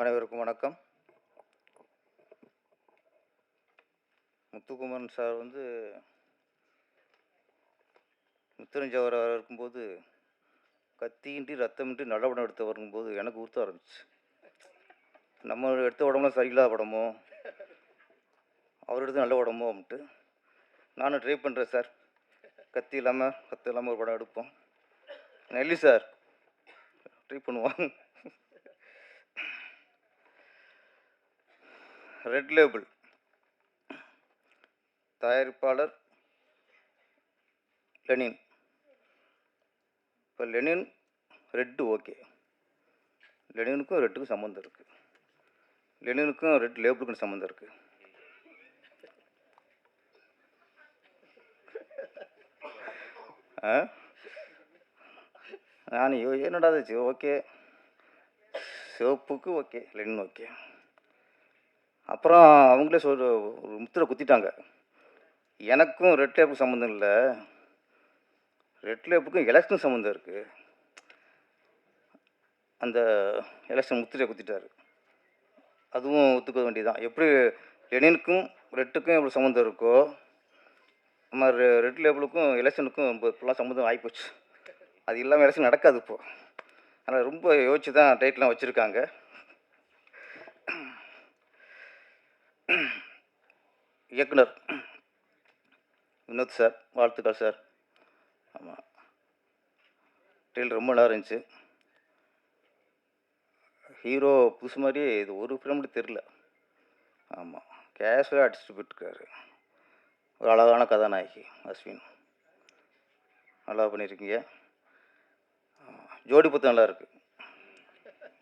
அனைவருக்கும் வணக்கம். முத்துக்குமரன் சார் வந்து முத்தரஞ்சவர் இருக்கும்போது கத்தியின்றி ரத்தமின்றி நல்ல எடுத்து வரும்போது எனக்கு உறுத்த ஆரம்பிச்சு. நம்ம எடுத்த உடம்புலாம் சரியில்லாத படமோ? அவர் எடுத்து நல்ல உடம்போ அப்படின்ட்டு. நானும் ட்ரை பண்ணுறேன் சார். கத்தி இல்லாமல் கத்தி இல்லாமல் ஒரு படம் எடுப்போம். நெல்லி சார் ட்ரை பண்ணுவாங்க ரெட் லேபிள். தயாரிப்பாளர் லெனின். இப்போ லெனின் ரெட்டு ஓகே. லெனினுக்கும் ரெட்டுக்கும் சம்மந்தம் இருக்குது லெனினுக்கும் ரெட் லேபிளுக்கும் சம்மந்தம் இருக்குது ஆ? நான் யோ என்னடா ஓகே. சிவப்புக்கு ஓகே லெனின் ஓகே. அப்புறம் அவங்களே சொல் ஒரு முத்திரை குத்திட்டாங்க. எனக்கும் ரெட் லேப்புக்கு சம்மந்தம் இல்லை. ரெட் லேப்புக்கும் எலெக்ஷன் சம்மந்தம் இருக்குது அந்த எலெக்ஷன் முத்திரையை குத்திட்டாரு. அதுவும் ஒத்துக்க வேண்டியதான் எப்படி லெனினுக்கும் ரெட்டுக்கும் எவ்வளோ சம்மந்தம் இருக்கோ நம்ம ரெட் லேபிளுக்கும் எலெக்ஷனுக்கும் ரொம்ப இப்போலாம் சம்மந்தம் ஆகிப்போச்சு அது இல்லாமல் எலெக்ஷன் நடக்காது இப்போது அதனால் ரொம்ப யோசிச்சு தான் டைட்லாம் வச்சுருக்காங்க. இயக்குனர். வினோத் சார் வாழ்த்துக்கள் சார். ஆமாம் ட்ரெயில் ரொம்ப நல்லா இருந்துச்சு. ஹீரோ புதுசு மாதிரியே இது ஒரு ஃபிலிம் தெரில ஆமாம் கேஷுவலாக அடிச்சுட்டு போயிட்டுருக்காரு. ஒரு அழகான கதாநாயகி அஸ்வின். நல்லா பண்ணியிருக்கீங்க. ஜோடி பத்து நல்லா இருக்குது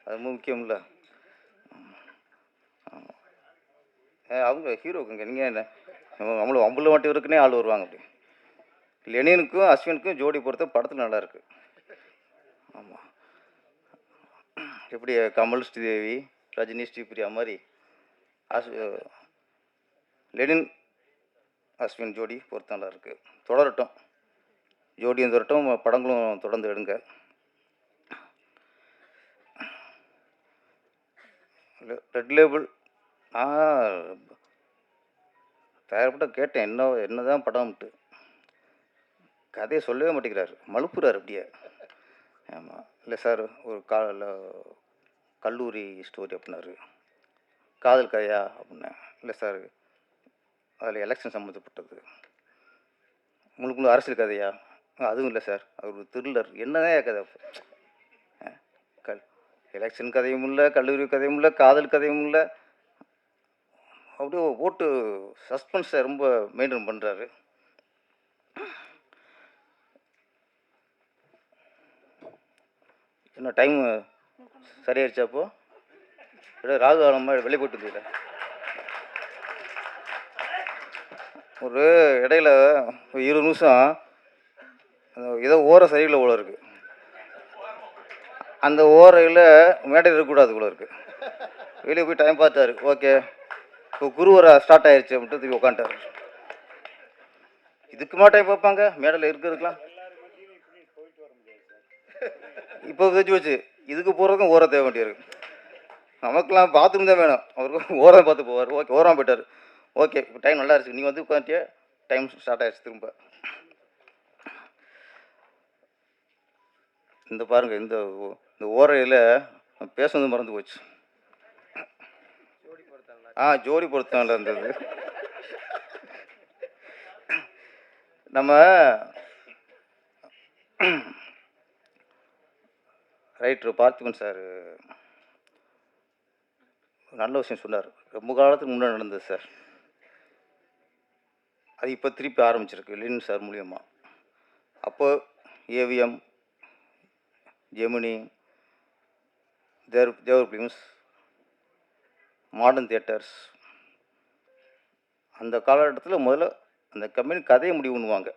அது முக்கியம் முக்கியம்ல ஆமாம் ஏ அவங்க ஹீரோக்குங்க நீங்கள் என்ன? நம்மளும் அம்புல மட்டும் இருக்குன்னே ஆள் வருவாங்க அப்படி. லெனினுக்கும் அஸ்வினுக்கும் ஜோடி பொறுத்த படத்தில் நல்லாயிருக்கு ஆமாம் எப்படி கமல் ஸ்ரீதேவி ரஜினி ஸ்ரீபிரியா மாதிரி அஸ் லெனின் அஸ்வின் ஜோடி பொறுத்த நல்லாயிருக்கு தொடரட்டும். ஜோடியும் தொடரட்டும். படங்களும் தொடர்ந்து எடுங்க. ரெட் லேபிள் ஆ தயாரிப்பட்ட கேட்டேன் என்ன என்னதான் படம்ட்டு. கதையை சொல்லவே மாட்டேங்கிறாரு மழுப்புறார் அப்படியே. ஆமாம் இல்லை சார் ஒரு கா கல்லூரி ஸ்டோரி அப்படின்னாரு. காதல் கதையா அப்படின்னேன். இல்லை சார் அதில் எலெக்ஷன் சம்மந்தப்பட்டது. உங்களுக்கு அரசியல் கதையா? அதுவும் இல்லை சார் அது ஒரு த்ரில்லர் என்னதான் கதை? கல் எலெக்ஷன் கதையும் இல்லை கல்லூரி கதையும் இல்லை காதல் கதையும் இல்லை அப்படியே ஓட்டு சஸ்பென்ஸை ரொம்ப மெயின்டைன் பண்ணுறாரு என்ன டைம் சரியாயிடுச்சாப்போ இல்லை ராகு மாதிரி வெளியே போட்டு இருந்தீங்க ஒரு இடையில ஒரு இருபது நிமிஷம் அந்த ஏதோ ஓர சரியில்லை போல இருக்கு. அந்த ஓரையில் மேடையில் இருக்கக்கூடாது போல இருக்குது வெளியே போய் டைம் பார்த்தாரு. ஓகே இப்போ குருவரை ஸ்டார்ட் ஆயிடுச்சு அப்படின்ட்டு திருப்பி உட்காந்துட்டார் இதுக்கு டைம் பார்ப்பாங்க மேடையில் இருக்கிறதுக்கெலாம் இப்போ வச்சு வச்சு இதுக்கு போகிறதுக்கும் ஓரம் தேவை வேண்டியிருக்கு. நமக்கெல்லாம் பாத்ரூம் தான் வேணும். அவருக்கு ஓரம் பார்த்து போவார். ஓகே ஓரம் போயிட்டார். ஓகே இப்போ டைம் நல்லா இருந்துச்சு நீங்கள் வந்து உட்காந்துட்டியா டைம் ஸ்டார்ட் ஆயிடுச்சு திரும்ப. இந்த பாருங்க இந்த இந்த ஓரையில் பேசுனது மறந்து போச்சு. ஆ ஜோடி பொருத்தம்ல இருந்தது. நம்ம ரைட்ரு பார்த்திபன் சார் நல்ல விஷயம் சொன்னார். ரொம்ப காலத்துக்கு முன்னாடி நடந்தது சார். அது இப்போ திருப்பி ஆரம்பிச்சிருக்கு லின் சார் மூலியமாக அப்போ ஏவிஎம் ஜெமினி தேர் தேவர் ஃபிலிம்ஸ் மாடர்ன் தியேட்டர்ஸ் அந்த காலகட்டத்தில் முதல்ல அந்த கம்பெனி கதையை முடிவு பண்ணுவாங்க.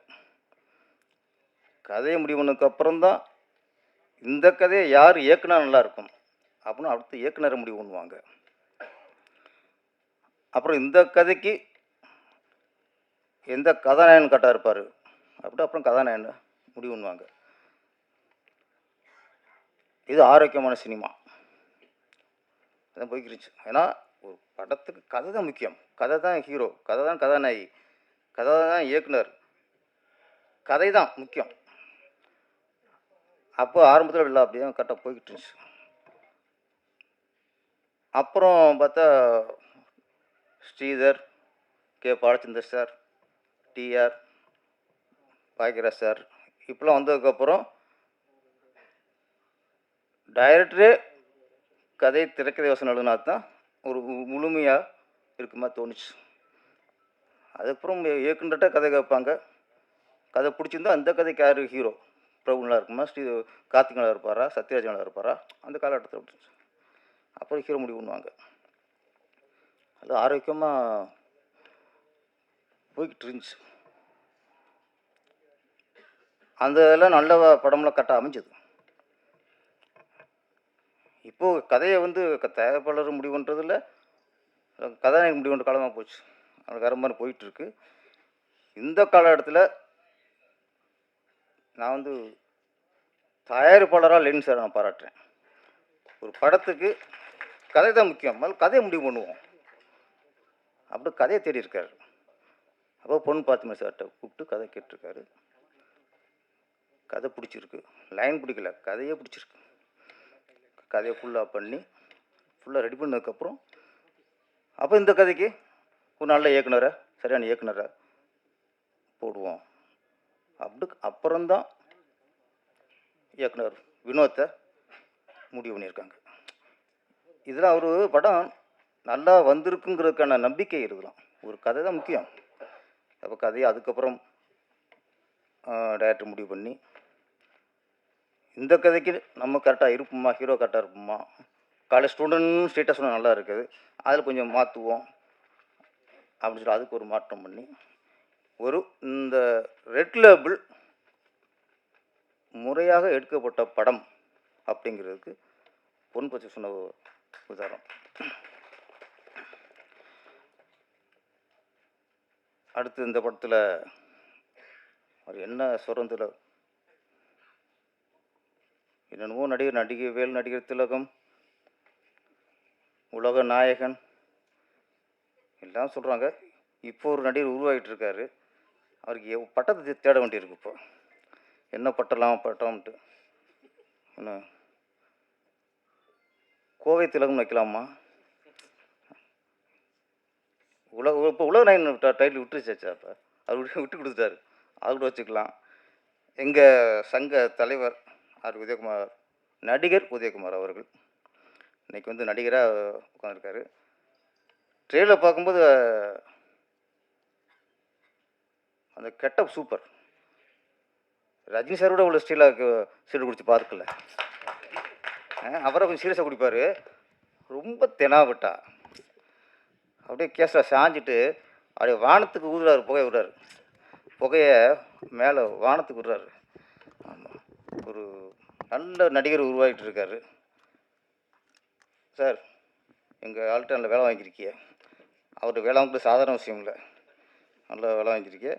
கதையை முடிவு பண்ணதுக்கப்புறம் தான் இந்த கதையை யார் இயக்குனா நல்லாயிருக்கும் அப்படின்னு அடுத்து இயக்குனரை முடிவு பண்ணுவாங்க. அப்புறம் இந்த கதைக்கு எந்த கதாநாயகன் கரெக்டாக இருப்பார்? அப்படி அப்புறம் கதாநாயகன் முடிவு பண்ணுவாங்க. இது ஆரோக்கியமான சினிமா. அதான் போய்க்கிருச்சு. இருந்துச்சு ஏன்னா ஒரு படத்துக்கு கதை தான் முக்கியம். கதை தான் ஹீரோ. கதை தான் கதாநாயகி. கதை தான் இயக்குனர். கதை தான் முக்கியம். அப்போ ஆரம்பத்தில் இல்லை அப்படியே கரெக்டாக போய்கிட்டு இருந்துச்சு அப்புறம் பார்த்தா Sridhar K. Balachander sir TR Bhagyaraj sir. இப்போலாம் வந்ததுக்கப்புறம் டைரக்டரே கதை திரைக்கதை யோசனை எழுதுனா தான் ஒரு முழுமையாக இருக்குமா தோணுச்சு. அதுக்கப்புறம் இயக்குனர்கிட்ட கதை கேட்பாங்க. கதை பிடிச்சிருந்தா அந்த கதைக்கு யார் ஹீரோ பிரபுலாம் இருக்குமா? ஸ்ரீ கார்த்திகனாக இருப்பாரா? சத்யராஜனாக இருப்பாரா? அந்த காலகட்டத்தில் அப்படி அப்புறம் ஹீரோ முடிவு பண்ணுவாங்க. அது ஆரோக்கியமாக போய்கிட்டு இருந்துச்சு. அந்த இதெல்லாம் நல்ல படம்லாம் கட்ட அமைஞ்சது. இப்போது கதையை வந்து தயாரிப்பாளர் முடிவு பண்ணுறதில்ல கதாநாயகன் முடிவு பண்ணுற காலமாக போச்சு. அது வேறு மாதிரி போயிட்டுருக்கு. இந்த காலகட்டத்தில் நான் வந்து தயாரிப்பாளராக லெனின் சார் நான் பாராட்டுறேன். ஒரு படத்துக்கு கதை தான் முக்கியம். முதல்ல கதையை முடிவு பண்ணுவோம். அப்படி கதையை தேடி இருக்காரு. அப்போ பொண்ணு பாத்துமே சார்கிட்ட கூப்பிட்டு கதை கேட்டிருக்காரு. கதை பிடிச்சிருக்கு. லைன் பிடிக்கல. கதையே பிடிச்சிருக்கு. கதையை ஃபுல்லாக பண்ணி ஃபுல்லாக ரெடி பண்ணதுக்கப்புறம் அப்போ இந்த கதைக்கு ஒரு நல்ல இயக்குனரை சரியான இயக்குனரை போடுவோம். அப்படி அப்புறம்தான் இயக்குனர் வினோத்தை முடிவு பண்ணியிருக்காங்க. இதில் அவர் படம் நல்லா வந்திருக்குங்கிறதுக்கான நம்பிக்கை இருக்கலாம். ஒரு கதை தான் முக்கியம். அப்போ கதையை அதுக்கப்புறம் டேரக்டர் முடிவு பண்ணி இந்த கதைக்கு நம்ம கரெக்டாக இருப்போமா? ஹீரோ கரெக்டாக இருப்போமா? காலேஜ் ஸ்டூடெண்ட் ஸ்டேட்டஸ் நல்லா இருக்குது. அதில் கொஞ்சம் மாற்றுவோம் அப்படின்னு சொல்லி அதுக்கு ஒரு மாற்றம் பண்ணி ஒரு இந்த ரெட் லேபிள் முறையாக எடுக்கப்பட்ட படம் அப்படிங்கிறதுக்கு பொன் பச்சை சொன்ன உதாரணம். அடுத்து இந்த படத்தில் அவர் என்ன சுரந்தில் என்னென்னமோ நடிகர் நடிகை வேல் நடிகர் திலகம் உலக நாயகன் எல்லாம் சொல்கிறாங்க இப்போ ஒரு நடிகர் உருவாகிட்டு இருக்காரு அவருக்கு எவ் பட்டத்தை தேட வேண்டியிருக்கு இப்போ. என்ன பட்டலாம் பட்டம்ட்டு என்ன? கோவை திலகம் வைக்கலாமா? உலக இப்போ உலக நாயகன் டைட்டில் விட்டுருச்சாச்சா இப்போ அவர் விட்டு விட்டு கொடுத்துட்டாரு. அது கூட வச்சுக்கலாம். எங்கள் சங்க தலைவர் ஆர். உதயகுமார் நடிகர் உதயகுமார் அவர்கள். இன்றைக்கி வந்து நடிகராக உட்காந்துருக்காரு ட்ரெயிலில் பார்க்கும்போது அந்த கெட்டப் சூப்பர் ரஜினி சார் கூட உள்ள ஸ்டீலாக சீடு குடிச்சு பார்க்கல. அவரை கொஞ்சம் சீரியஸாக குடிப்பார். ரொம்ப தெனாவட்டா. அப்படியே கேஸில் சாஞ்சிட்டு அப்படியே வானத்துக்கு ஊதுறாரு புகை விடுறாரு. புகையை மேலே வானத்துக்கு விடுறாரு. நல்ல நடிகர் உருவாகிட்டு இருக்காரு சார் எங்கள் ஆல்டனில் வேலை வாங்கியிருக்கிய. அவர்கிட்ட வேலை வாங்குறது சாதாரண விஷயம் இல்லை. நல்ல வேலை வாங்கியிருக்கிய.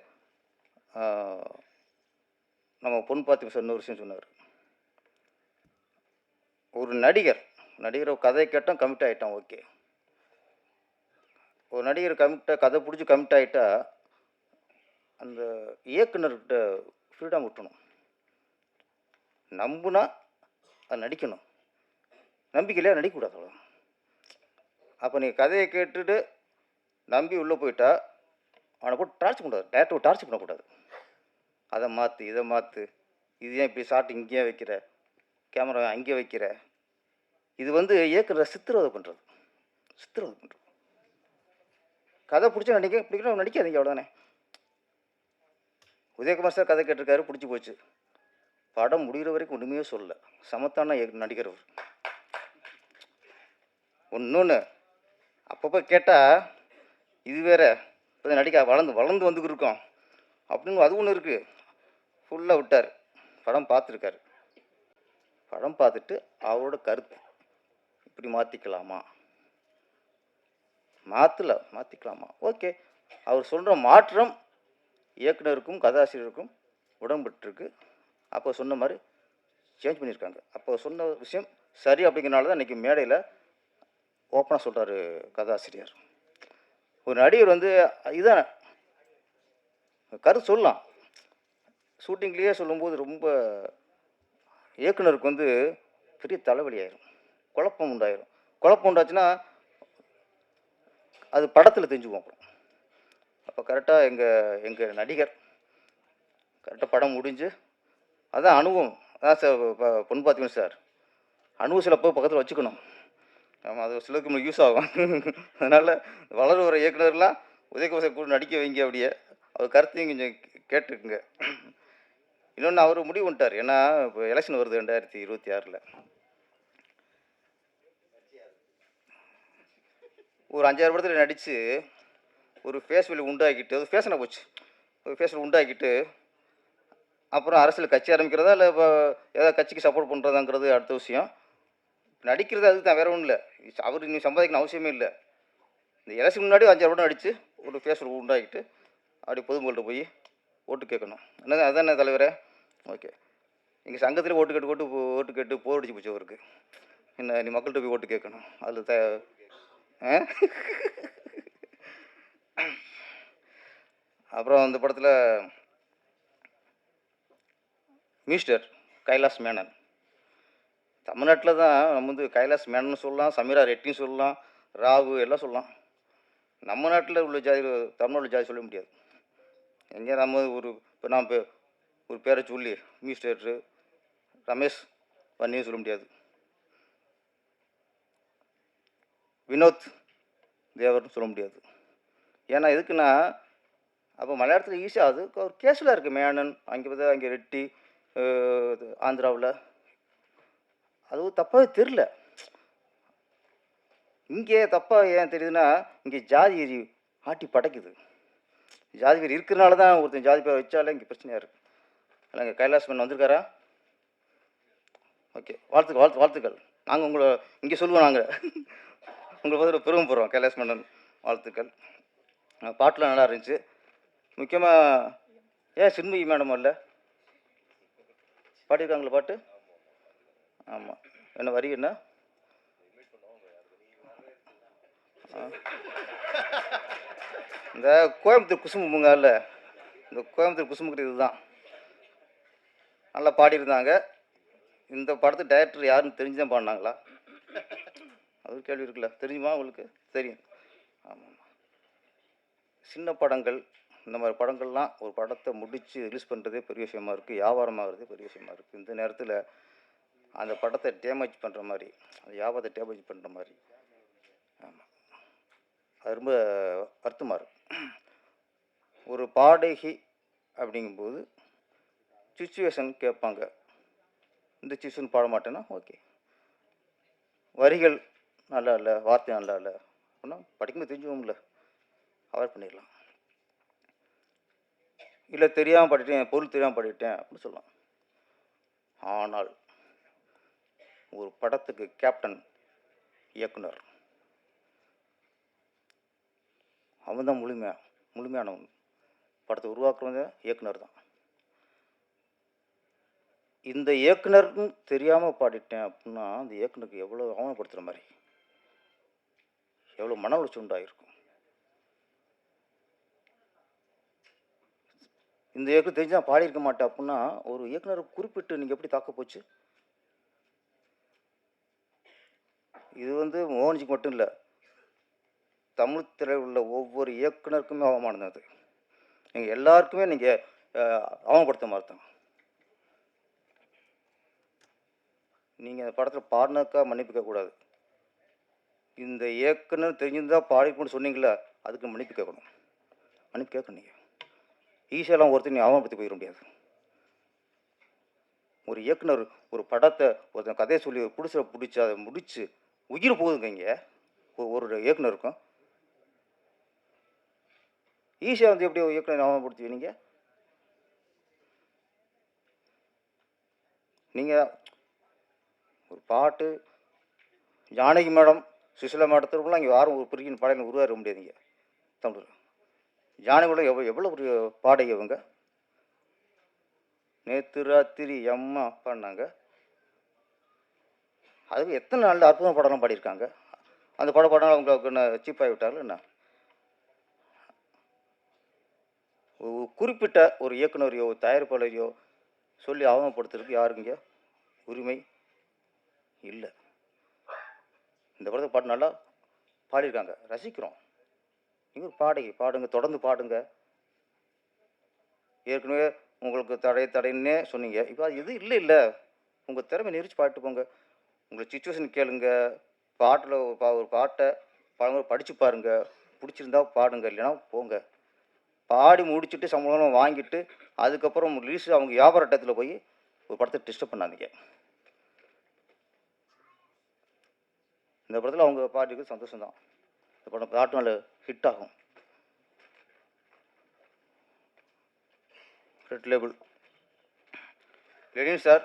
நம்ம பொன் பார்த்து சார் இன்னொரு விஷயம் சொன்னார். ஒரு நடிகர் நடிகர் கதை கேட்டோம் கமிட் ஆகிட்டான் ஓகே. ஒரு நடிகர் கமிட்ட கதை பிடிச்சி கமிட் ஆகிட்டா அந்த இயக்குனர்கிட்ட ஃப்ரீடம் விட்டணும் நம்புனா அது நடிக்கணும். நம்பிக்கையிலே நடிக்கக்கூடாது அவ்வளோ அப்போ நீ கதையை கேட்டுட்டு நம்பி உள்ளே போயிட்டா அவனை போட்டு டார்ச் பண்ணக்கூடாது. டேரக்டர் டார்ச் பண்ணக்கூடாது. அதை மாற்று இதை மாற்று இது ஏன் இப்படி ஷாட் இங்கேயே வைக்கிற? கேமரா அங்கேயே வைக்கிற? இது வந்து இயக்குற சித்திரவதை பண்ணுறது சித்திரவதை பண்ணுறது கதை பிடிச்சா நடிக்க பிடிக்கணும் நடிக்காதீங்க அவ்வளோதானே உதயகுமார் சார் கதை கேட்டிருக்காரு பிடிச்சி போச்சு. படம் முடிகிற வரைக்கும் ஒன்றுமே சொல்லலை. சமத்தான நடிகர் அவர். ஒன்று அப்பப்போ கேட்டால் இது வேற இப்போ நடிக்க வளர்ந்து வளர்ந்து வந்துக்கிட்டு அப்படின்னு அது ஒன்று இருக்குது ஃபுல்லாக விட்டார். படம் பார்த்துருக்காரு. படம் பார்த்துட்டு அவரோட கருத்து. இப்படி மாற்றிக்கலாமா மாற்றல மாற்றிக்கலாமா ஓகே. அவர் சொல்கிற மாற்றம் இயக்குனருக்கும் கதாசிரியருக்கும் உடன்பட்டுருக்கு. அப்போ சொன்ன மாதிரி சேஞ்ச் பண்ணியிருக்காங்க. அப்போ சொன்ன விஷயம் சரி அப்படிங்கிறனால தான் இன்றைக்கி மேடையில் ஓப்பனாக சொல்கிறாரு கதாசிரியர். ஒரு நடிகர் வந்து இதான் கருத்து சொல்லலாம். ஷூட்டிங்லேயே சொல்லும்போது ரொம்ப இயக்குனருக்கு வந்து பெரிய தலைவலி ஆயிரும். குழப்பம் உண்டாயிரும். குழப்பம் உண்டாச்சுன்னா அது படத்தில் தெரிஞ்சுக்குவோம் அப்புறம். அப்போ கரெக்டாக எங்கள் எங்கள் நடிகர் கரெக்டாக படம் முடிஞ்சு அதான் அனுபவம் அதான் சார் இப்போ பொண்ணு பார்த்துக்கணும் சார். அனுபவம் சில போய் பக்கத்தில் வச்சுக்கணும். ஆமாம் அது சிலருக்கு நம்மளுக்கு யூஸ் ஆகும். அதனால் வளர வர இயக்குனர்லாம் உதயகுமார் கூட நடிக்க வைங்க அப்படியே. அவர் கருத்தையும் கொஞ்சம் கேட்டுக்குங்க. இன்னொன்று அவர் முடிவு பண்ணிட்டார் ஏன்னா இப்போ எலெக்ஷன் வருது ரெண்டாயிரத்தி இருபத்தி ஆறில். ஒரு அஞ்சாறு படத்தில் நடித்து ஒரு ஃபேஸ் வேல்யூ உண்டாக்கிட்டு அது ஃபேஷனை போச்சு? ஒரு ஃபேஸ் உண்டாக்கிட்டு அப்புறம் அரசியல் கட்சி ஆரம்பிக்கிறதா இல்லை இப்போ ஏதாவது கட்சிக்கு சப்போர்ட் பண்ணுறதாங்கிறது அடுத்த விஷயம். நடிக்கிறது அதுக்கு தான் வேற ஒன்றும் இல்லை. அவர் நீ சம்பாதிக்கணும் அவசியமே இல்லை. இந்த எலெக்ஷன் முன்னாடி அஞ்சாறு படம் அடித்து ஒரு ஃபேஸ் உண்டாக்கிட்டு அப்படி பொதுமக்கள்கிட்ட போய் ஓட்டு கேட்கணும். என்னது அதானே தலைவரே? ஓகே. எங்கள் சங்கத்திலே ஓட்டு கேட்டு ஓட்டு போ- ஓட்டு கேட்டு போர் அடிச்சு போச்சு அவருக்கு. என்ன நீ மக்கள்கிட்ட போய் ஓட்டு கேட்கணும். அதில் த அப்புறம் அந்த படத்தில் மினிஸ்டர் கைலாஸ் மேனன். தமிழ்நாட்டில் தான் நம்ம வந்து கைலாஸ் மேனன் சொல்லலாம் சமீரா ரெட்டின்னு சொல்லலாம் ராகு எல்லாம் சொல்லலாம். நம்ம நாட்டில் உள்ள ஜாதி தமிழ்நாட்டில் ஜாதி சொல்ல முடியாது. எங்கே நம்ம ஒரு இப்போ நான் இப்போ ஒரு பேரை சொல்லி மிஸ்டர் ரமேஷ் பண்ணியும் சொல்ல முடியாது. வினோத் தேவர்னு சொல்ல முடியாது. ஏன்னா எதுக்குன்னா அப்போ மலையாளத்தில் ஈஸியாக அது ஒரு கேஸில் இருக்குது மேனன் அங்கே பார்த்தா அங்கே ரெட்டி ஆந்திராவில். அதுவும் தப்பாகவே தெரில இங்கே தப்பாக ஏன் தெரியுதுன்னா இங்கே ஜாதி வெறி ஆட்டி படைக்குது. ஜாதி வெறி இருக்கிறனால தான் ஒருத்தன் ஜாதி பேர் வச்சாலே இங்கே பிரச்சனையாக இருக்குது இல்லை இங்கே கைலாஸ் மன்னன் வந்திருக்காரா? ஓகே வாழ்த்துக்கள் வாழ்த்து வாழ்த்துக்கள். நாங்கள் உங்களை இங்கே சொல்லுவோம் நாங்கள் உங்களை பார்த்து பெருமை போகிறோம் கைலாஸ் மன்னன். வாழ்த்துக்கள். பாட்டெலாம் பாட்டுலாம் நல்லா இருந்துச்சு. முக்கியமாக ஏன் சின்மயி மேடம் இல்லை பாடியிருக்காங்களா பாட்டு? ஆமாம் என்ன வரி என்ன? இந்த கோயம்புத்தூர் குசும்புங்கல்ல இந்த கோயம்புத்தூர் குசும்புங்கிறது இதுதான். நல்லா பாடியிருந்தாங்க. இந்த படத்து டைரக்டர் யாருன்னு தெரிஞ்சு தான் பாடினாங்களா? அது ஒரு கேள்வி இருக்குல்ல. தெரியுமா உங்களுக்கு? தெரியும். ஆமாம் சின்ன படங்கள் இந்த மாதிரி படங்கள்லாம் ஒரு படத்தை முடித்து ரிலீஸ் பண்ணுறதே பெரிய விஷயமா இருக்குது வியாபாரமாகிறதே பெரிய விஷயமா இருக்குது இந்த நேரத்தில் அந்த படத்தை டேமேஜ் பண்ணுற மாதிரி அந்த வியாபாரத்தை டேமேஜ் பண்ணுற மாதிரி. ஆமாம் அது ரொம்ப வருத்தமாக இருக்கு. ஒரு பாடகி அப்படிங்கும்போது சுச்சுவேஷன் கேட்பாங்க. இந்த சுச்சுவேஷன் பாட மாட்டேன்னா ஓகே வரிகள் நல்லா இல்லை வார்த்தை நல்லா இல்லை அப்படின்னா படிக்கும்போது தெரிஞ்சுவோம்ல அவாய்ட் பண்ணிடலாம். இல்லை தெரியாமல் பாடிட்டேன் பொருள் தெரியாமல் பாடிட்டேன் அப்படின்னு சொல்லலாம் ஆனால் ஒரு படத்துக்கு கேப்டன் இயக்குனர். அவன் தான் முழுமையா முழுமையானவன். படத்தை உருவாக்குறவங்க இயக்குனர் தான். இந்த இயக்குனர்னு தெரியாமல் பாடிட்டேன் அப்படின்னா அந்த இயக்குனருக்கு எவ்வளோ அவமானப்படுத்துகிற மாதிரி எவ்வளோ மன உளைச்சல் உண்டாகிருக்கும் இந்த இயக்கம் தெரிஞ்சு நான் பாடியிருக்க மாட்டேன் அப்படின்னா ஒரு இயக்குனரை குறிப்பிட்டு நீங்கள் எப்படி தாக்க போச்சு? இது வந்து மோகன்ஜிக்கு மட்டும் இல்லை தமிழ் திரையில் உள்ள ஒவ்வொரு இயக்குனருக்குமே அவமானம் அது. நீங்கள் எல்லாருக்குமே நீங்கள் அவமானப்படுத்த மாதிரி நீங்கள் அந்த படத்தில் பாடினாக்கா மன்னிப்பு கூடாது இந்த இயக்குனர் தெரிஞ்சிருந்தால் பாடிக்கணும்னு சொன்னீங்களே அதுக்கு மன்னிப்பு கேட்கணும். மன்னிப்பு கேட்கணும் நீங்கள் ஈஸியெல்லாம் ஒருத்தர் நீ அவமானப்படுத்தி போயிட முடியாது. ஒரு இயக்குனர் ஒரு படத்தை ஒருத்தன் கதையை சொல்லி பிடிச்ச பிடிச்சி அதை முடிச்சு உயிர் போகுதுங்க இங்கே. ஒரு இயக்குனருக்கும். ஈஸியாக வந்து எப்படி இயக்குனர் அவமானப்படுத்துவீங்க நீங்கள் நீங்கள் ஒரு பாட்டு ஜானகி மேடம் சுசிலா மேடத்திற்குலாம் இங்கே யாரும் ஒரு பிரிக்கின் பாடலை உருவாக முடியாதுங்க. தமிழ் ஜானகியோட எவ்வளோ எவ்வளோ ஒரு பாடகி இவங்க? நேற்று ராத்திரி அம்மா பாடினாங்க அது எத்தனை நாளில் அற்புதம் படம்லாம் பாடியிருக்காங்க? அந்த பட படம் அவங்களுக்கு என்ன சீப்பாகி விட்டார்கள் என்ன? ஒரு குறிப்பிட்ட ஒரு இயக்குனரையோ தயாரிப்பாளரையோ சொல்லி அவமானப்படுத்துறதுக்கு யாருங்க உரிமை இல்லை. இந்த படத்தை பாட்டு நல்லா பாடியிருக்காங்க. ரசிக்கிறோம். நீங்கள் ஒரு பாடகி பாடுங்க தொடர்ந்து பாடுங்க. ஏற்கனவே உங்களுக்கு தடை தடைன்னே சொன்னீங்க. இப்போ அது எதுவும் இல்லை இல்லை. உங்கள் திறமை நெரிச்சு பாட்டு போங்க. உங்களை சுச்சுவேஷன் கேளுங்க. பாட்டில் ஒரு பா ஒரு பாட்டை பழங்குற படித்து பாருங்க. பிடிச்சிருந்தா பாடுங்க இல்லைன்னா போங்க. பாடி முடிச்சுட்டு சம்பளம் வாங்கிட்டு அதுக்கப்புறம் ரிலீஸ் அவங்க வியாபார இடத்துல போய் ஒரு படத்தை டிஸ்டர்ப் பண்ணாதீங்க. இந்த படத்தில் அவங்க பாட்டுக்கு சந்தோஷம் தான் இந்த படம் பாட்டு நாள் ஹிட் ஆகும் ரெட் லேபிள் லெனின் சார்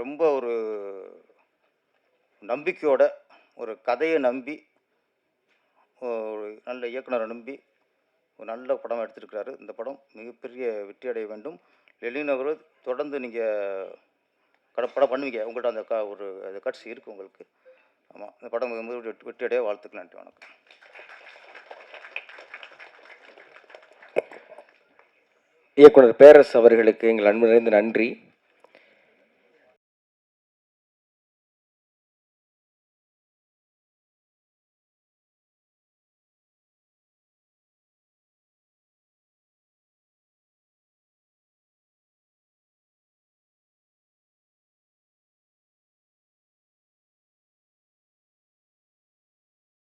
ரொம்ப ஒரு நம்பிக்கையோட ஒரு கதையை நம்பி ஒரு நல்ல இயக்குனரை நம்பி ஒரு நல்ல படம் எடுத்திருக்கிறாரு. இந்த படம் மிகப்பெரிய வெற்றி அடைய வேண்டும். லெனின் அவர் தொடர்ந்து நீங்கள் கட படம் பண்ணுவீங்க. உங்கள்கிட்ட அந்த க ஒரு அந்த கட்சி இருக்குது உங்களுக்கு. ஆமாம் இந்த படம் வெற்றி வெற்றி அடைய வாழ்த்துக்கள். நன்றி வணக்கம். இயக்குனர் பேரரசு அவர்களுக்கு எங்கள் அன்பு நிறைந்த நன்றி.